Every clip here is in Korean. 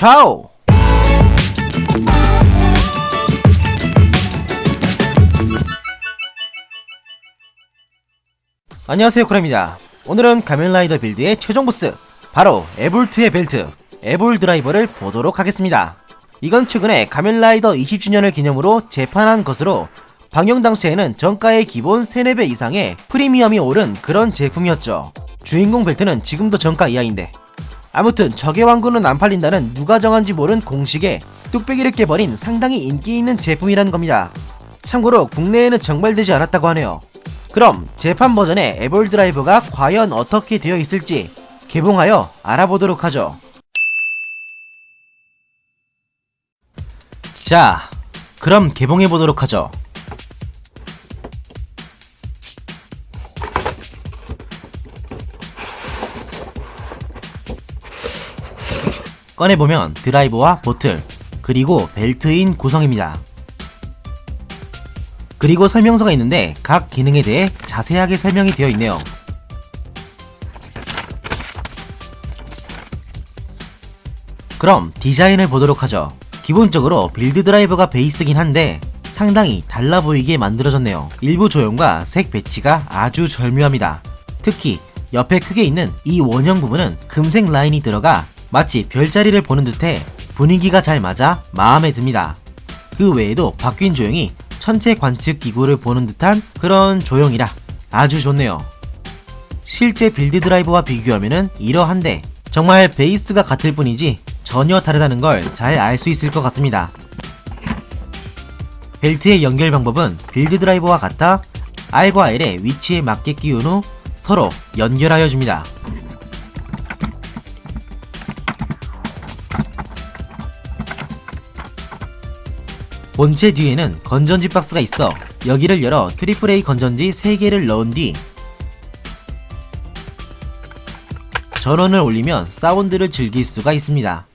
차오! 안녕하세요 쿠라입니다. 오늘은 가면라이더 빌드의 최종 보스 바로 에볼트의 벨트 에볼 드라이버를 보도록 하겠습니다. 이건 최근에 가면라이더 20주년을 기념으로 재판한 것으로 방영 당시에는 정가의 기본 3, 4배 이상의 프리미엄이 오른 그런 제품이었죠. 주인공 벨트는 지금도 정가 이하인데 아무튼 적의 왕구는 안 팔린다는 누가 정한지 모른 공식에 뚝배기를 깨버린 상당히 인기 있는 제품이라는 겁니다. 참고로 국내에는 정발되지 않았다고 하네요. 그럼 재판 버전의 에볼 드라이버가 과연 어떻게 되어 있을지 개봉하여 알아보도록 하죠. 자, 그럼 개봉해 보도록 하죠. 꺼내보면 드라이버와 보틀, 그리고 벨트인 구성입니다. 그리고 설명서가 있는데 각 기능에 대해 자세하게 설명이 되어 있네요. 그럼 디자인을 보도록 하죠. 기본적으로 빌드 드라이버가 베이스긴 한데 상당히 달라 보이게 만들어졌네요. 일부 조형과 색 배치가 아주 절묘합니다. 특히 옆에 크게 있는 이 원형 부분은 금색 라인이 들어가 마치 별자리를 보는 듯해 분위기가 잘 맞아 마음에 듭니다. 그 외에도 바뀐 조형이 천체 관측 기구를 보는 듯한 그런 조형이라 아주 좋네요. 실제 빌드 드라이버와 비교하면 이러한데 정말 베이스가 같을 뿐이지 전혀 다르다는 걸 잘 알 수 있을 것 같습니다. 벨트의 연결 방법은 빌드 드라이버와 같아 R과 L의 위치에 맞게 끼운 후 서로 연결하여 줍니다. 본체 뒤에는 건전지 박스가 있어 여기를 열어 트리플 A 건전지 3개를 넣은 뒤 전원을 올리면 사운드를 즐길 수가 있습니다.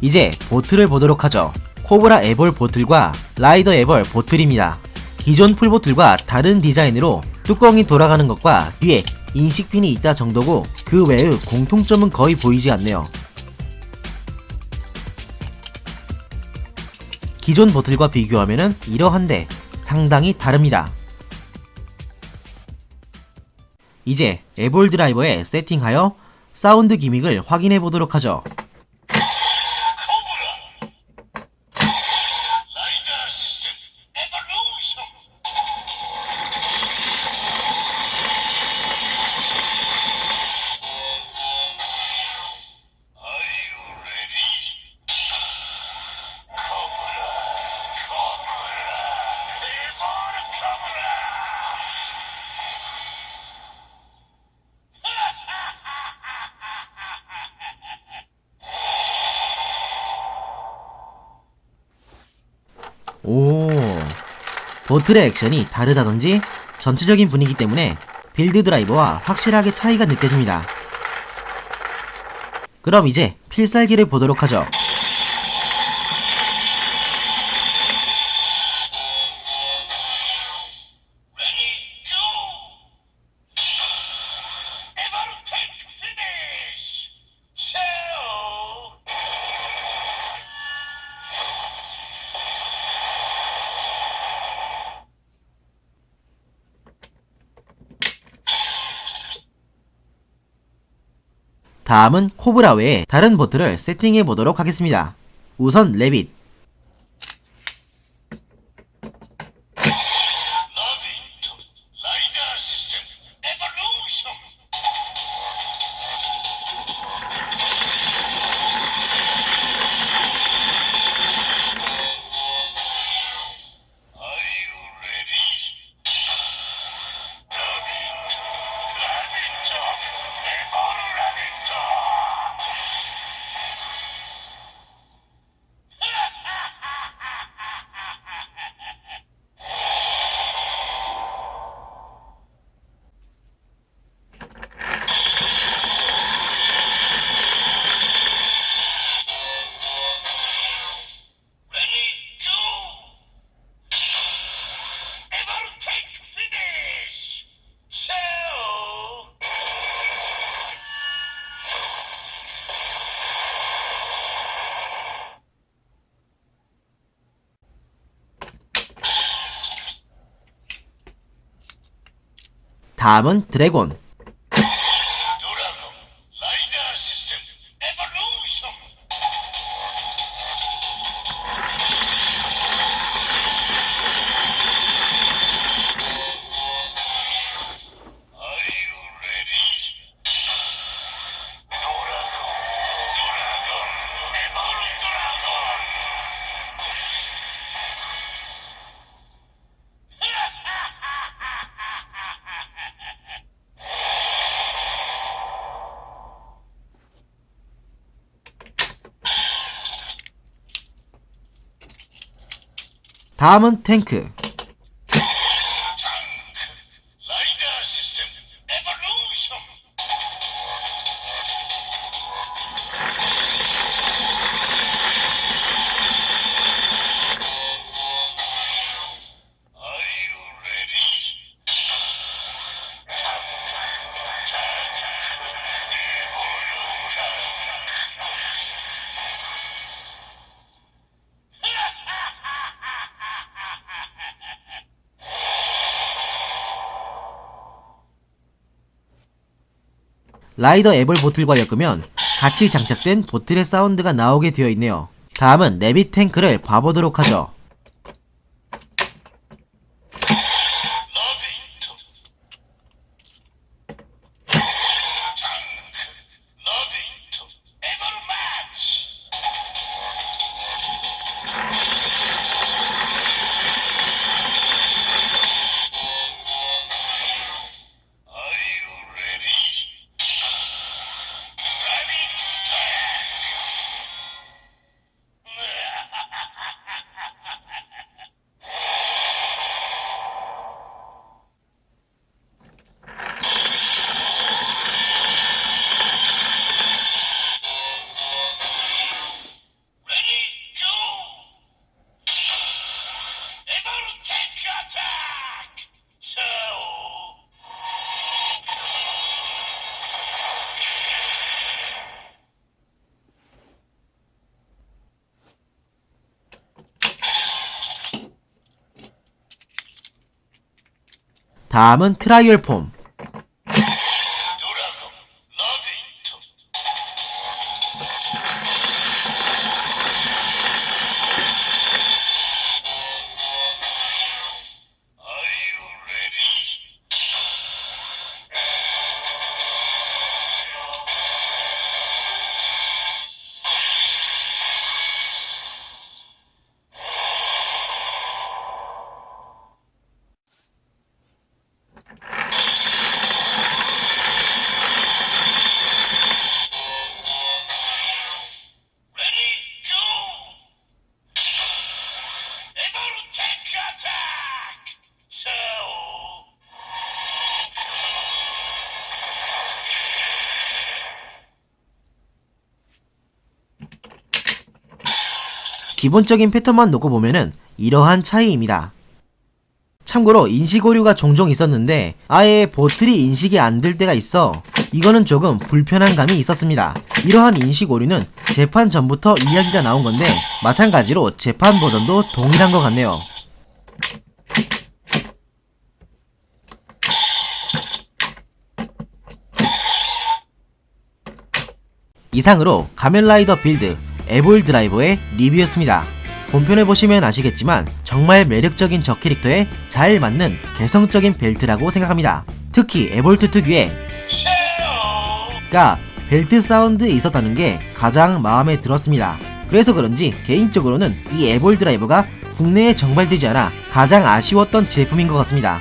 이제 보틀을 보도록 하죠. 코브라 에볼 보틀과 라이더 에볼 보틀입니다. 기존 풀보틀과 다른 디자인으로 뚜껑이 돌아가는 것과 뒤에 인식핀이 있다 정도고 그 외의 공통점은 거의 보이지 않네요. 기존 보틀과 비교하면 이러한데 상당히 다릅니다. 이제 에볼 드라이버에 세팅하여 사운드 기믹을 확인해 보도록 하죠. 오, 보틀의 액션이 다르다든지 전체적인 분위기 때문에 빌드 드라이버와 확실하게 차이가 느껴집니다. 그럼 이제 필살기를 보도록 하죠. 다음은 코브라 외에 다른 보트를 세팅해 보도록 하겠습니다. 우선 레빗. 다음은 드래곤. 다음은 탱크. 라이더 앱을 보틀과 엮으면 같이 장착된 보틀의 사운드가 나오게 되어 있네요. 다음은 레빗 탱크를 봐보도록 하죠. 다음은 트라이얼 폼. 기본적인 패턴만 놓고 보면은 이러한 차이입니다. 참고로 인식 오류가 종종 있었는데 아예 보틀이 인식이 안 될 때가 있어 이거는 조금 불편한 감이 있었습니다. 이러한 인식 오류는 재판 전부터 이야기가 나온 건데 마찬가지로 재판 버전도 동일한 것 같네요. 이상으로 가면라이더 빌드 에볼 드라이버의 리뷰였습니다. 본편을 보시면 아시겠지만 정말 매력적인 저 캐릭터에 잘 맞는 개성적인 벨트라고 생각합니다. 특히 에볼트 특유의. 가 벨트 사운드에 있었다는 게 가장 마음에 들었습니다. 그래서 그런지 개인적으로는 이 에볼 드라이버가 국내에 정발되지 않아 가장 아쉬웠던 제품인 것 같습니다.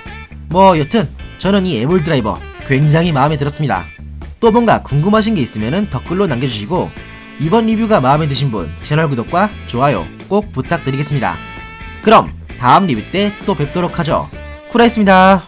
뭐 여튼 저는 이 에볼 드라이버 굉장히 마음에 들었습니다. 또 뭔가 궁금하신 게 있으면 댓글로 남겨주시고 이번 리뷰가 마음에 드신 분 채널 구독과 좋아요 꼭 부탁드리겠습니다. 그럼 다음 리뷰 때 또 뵙도록 하죠. 쿠라였습니다.